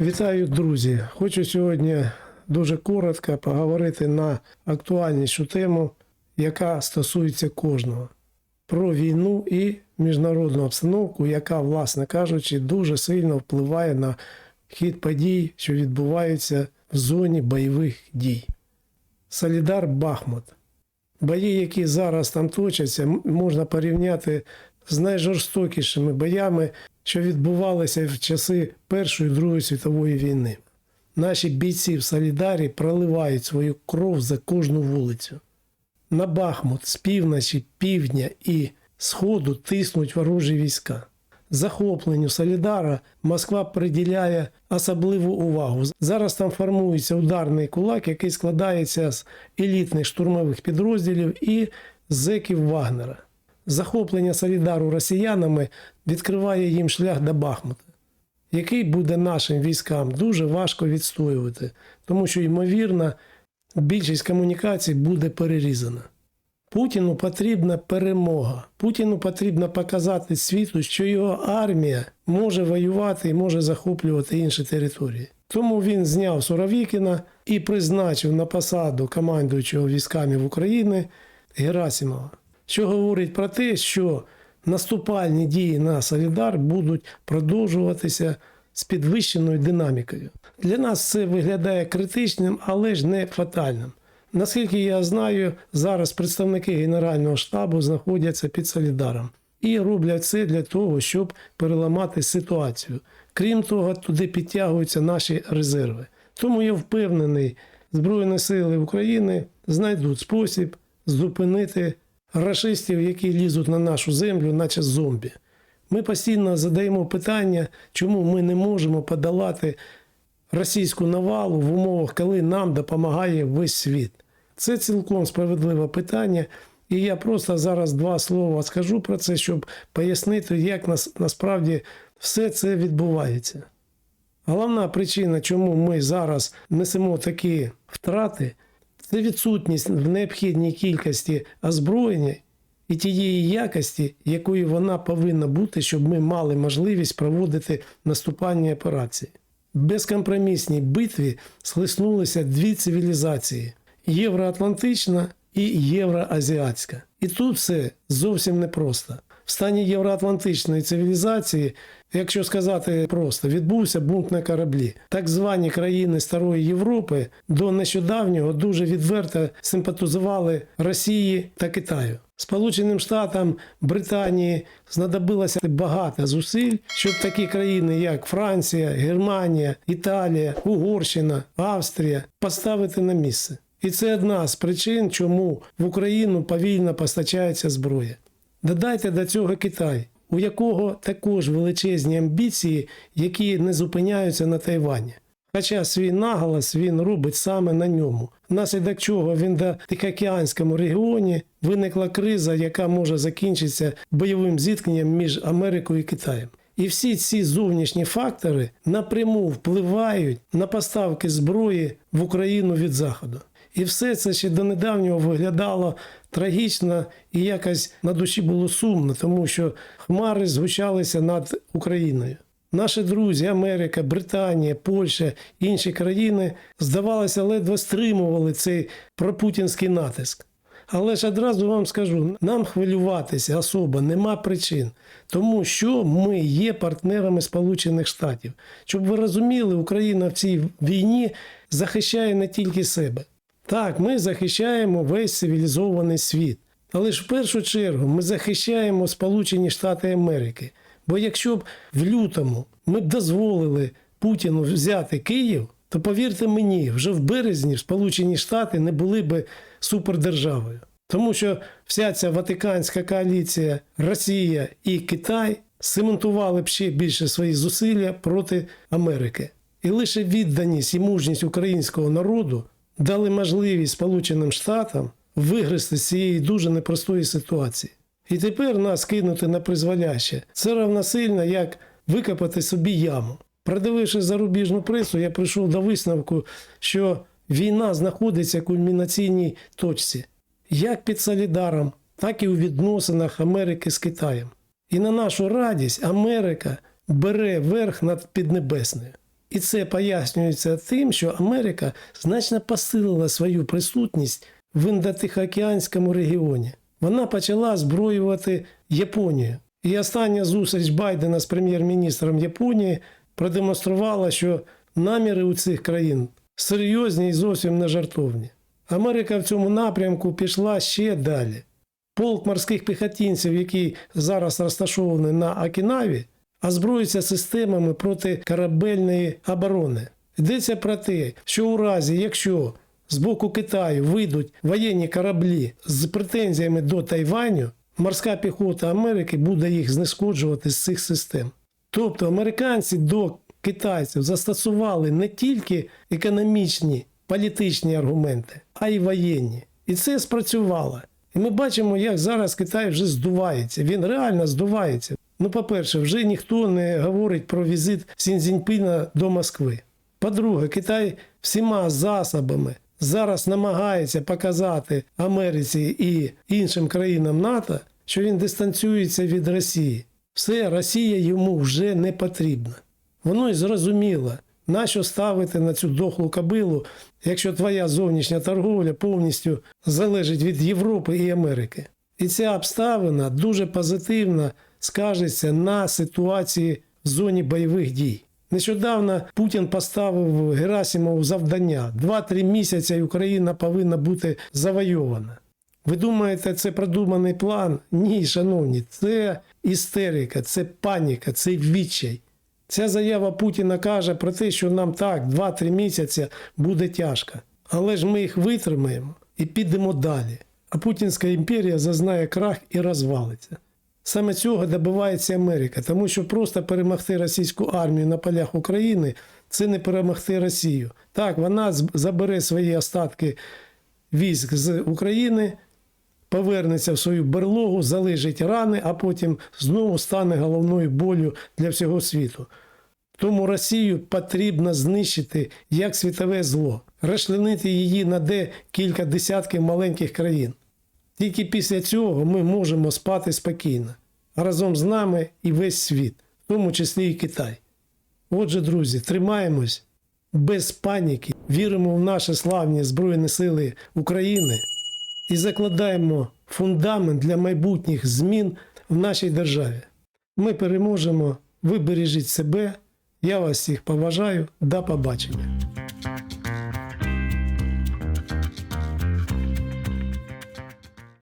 Вітаю, друзі! Хочу сьогодні дуже коротко поговорити на актуальнішу тему, яка стосується кожного. Про війну і міжнародну обстановку, яка, власне кажучи, дуже сильно впливає на хід подій, що відбуваються в зоні бойових дій. Солідар Бахмут. Бої, які зараз там точаться, можна порівняти з найжорстокішими боями, що відбувалися в часи Першої і Другої світової війни. Наші бійці в Солідарі проливають свою кров за кожну вулицю. На Бахмут з півночі, півдня і сходу тиснуть ворожі війська. Захопленню Солідара Москва приділяє особливу увагу. Зараз там формується ударний кулак, який складається з елітних штурмових підрозділів і зеків Вагнера. Захоплення Солідару росіянами відкриває їм шлях до Бахмута, який буде нашим військам дуже важко відстоювати, тому що, ймовірно, більшість комунікацій буде перерізана. Путіну потрібна перемога. Путіну потрібно показати світу, що його армія може воювати і може захоплювати інші території. Тому він зняв Суровікіна і призначив на посаду командуючого військами в Україні Герасимова, що говорить про те, що наступальні дії на Солідар будуть продовжуватися з підвищеною динамікою. Для нас це виглядає критичним, але ж не фатальним. Наскільки я знаю, зараз представники Генерального штабу знаходяться під Солідаром і роблять це для того, щоб переламати ситуацію. Крім того, туди підтягуються наші резерви. Тому я впевнений, Збройні сили України знайдуть спосіб зупинити рашистів, які лізуть на нашу землю, наче зомбі. Ми постійно задаємо питання, чому ми не можемо подолати російську навалу в умовах, коли нам допомагає весь світ. Це цілком справедливе питання, і я просто зараз два слова скажу про це, щоб пояснити, як нас, насправді все це відбувається. Головна причина, чому ми зараз несемо такі втрати, це відсутність в необхідній кількості озброєння і тієї якості, якою вона повинна бути, щоб ми мали можливість проводити наступальні операції. В безкомпромісній битві схлеснулися дві цивілізації євроатлантична і євроазіатська. І тут все зовсім непросто. В стані євроатлантичної цивілізації, якщо сказати просто, відбувся бунт на кораблі. Так звані країни Старої Європи до нещодавнього дуже відверто симпатизували Росії та Китаю. Сполученим Штатам Британії знадобилося багато зусиль, щоб такі країни, як Франція, Германія, Італія, Угорщина, Австрія, поставити на місце. І це одна з причин, чому в Україну повільно постачається зброя. Додайте до цього Китай, у якого також величезні амбіції, які не зупиняються на Тайвані. Хоча свій наголос він робить саме на ньому, внаслідок чого він до Тихоокеанському регіоні виникла криза, яка може закінчитися бойовим зіткненням між Америкою і Китаєм. І всі ці зовнішні фактори напряму впливають на поставки зброї в Україну від Заходу. І все це ще до недавнього виглядало трагічно і якось на душі було сумно, тому що хмари згучалися над Україною. Наші друзі, Америка, Британія, Польща, інші країни, здавалося, ледве стримували цей пропутінський натиск. Але ж одразу вам скажу, нам хвилюватися особо нема причин, тому що ми є партнерами Сполучених Штатів. Щоб ви розуміли, Україна в цій війні захищає не тільки себе. Так, ми захищаємо весь цивілізований світ. Але ж в першу чергу ми захищаємо Сполучені Штати Америки. Бо якщо б в лютому ми б дозволили Путіну взяти Київ, то повірте мені, вже в березні Сполучені Штати не були б супердержавою. Тому що вся ця Ватиканська коаліція, Росія і Китай цементували б ще більше свої зусилля проти Америки. І лише відданість і мужність українського народу дали можливість Сполученим Штатам вигрести з цієї дуже непростої ситуації. І тепер нас кинути на призволяще. Це равносильно, як викопати собі яму. Продививши зарубіжну пресу, я прийшов до висновку, що війна знаходиться в кульмінаційній точці, як під Солідаром, так і у відносинах Америки з Китаєм. І на нашу радість Америка бере верх над Піднебесною. І це пояснюється тим, що Америка значно посилила свою присутність в індотихоокеанському регіоні. Вона почала зброювати Японію. І остання зустріч Байдена з прем'єр-міністром Японії продемонструвала, що наміри у цих країн серйозні і зовсім не жартовні. Америка в цьому напрямку пішла ще далі. Полк морських піхотинців, який зараз розташований на Окінаві, озброюється системами протикорабельної оборони. Йдеться про те, що у разі, якщо з боку Китаю вийдуть воєнні кораблі з претензіями до Тайваню, морська піхота Америки буде їх знешкоджувати з цих систем. Тобто американці до китайців застосували не тільки економічні, політичні аргументи, а й воєнні. І це спрацювало. І ми бачимо, як зараз Китай вже здувається. Він реально здувається. Ну, по-перше, вже ніхто не говорить про візит Сінзіньпіна до Москви. По-друге, Китай всіма засобами зараз намагається показати Америці і іншим країнам НАТО, що він дистанціюється від Росії. Все, Росія йому вже не потрібна. Воно й зрозуміло, нащо ставити на цю дохлу кобилу, якщо твоя зовнішня торговля повністю залежить від Європи і Америки. І ця обставина дуже позитивно скажеться на ситуації в зоні бойових дій. Нещодавно Путін поставив Герасимову завдання: 2-3 місяці і Україна повинна бути завойована. Ви думаєте, це продуманий план? Ні, шановні, це істерика, це паніка, це відчай. Ця заява Путіна каже про те, що нам так 2-3 місяці буде тяжко. Але ж ми їх витримаємо і підемо далі. А Путінська імперія зазнає крах і розвалиться. Саме цього добивається Америка, тому що просто перемогти російську армію на полях України це не перемогти Росію. Так, вона забере свої остатки військ з України, повернеться в свою берлогу, залежить рани, а потім знову стане головною болю для всього світу. Тому Росію потрібно знищити як світове зло, розчленити її на декілька десятків маленьких країн. Тільки після цього ми можемо спати спокійно, разом з нами і весь світ, в тому числі і Китай. Отже, друзі, тримаємось без паніки, віримо в наші славні Збройні Сили України і закладаємо фундамент для майбутніх змін в нашій державі. Ми переможемо, ви бережіть себе. Я вас всіх поважаю. До побачення.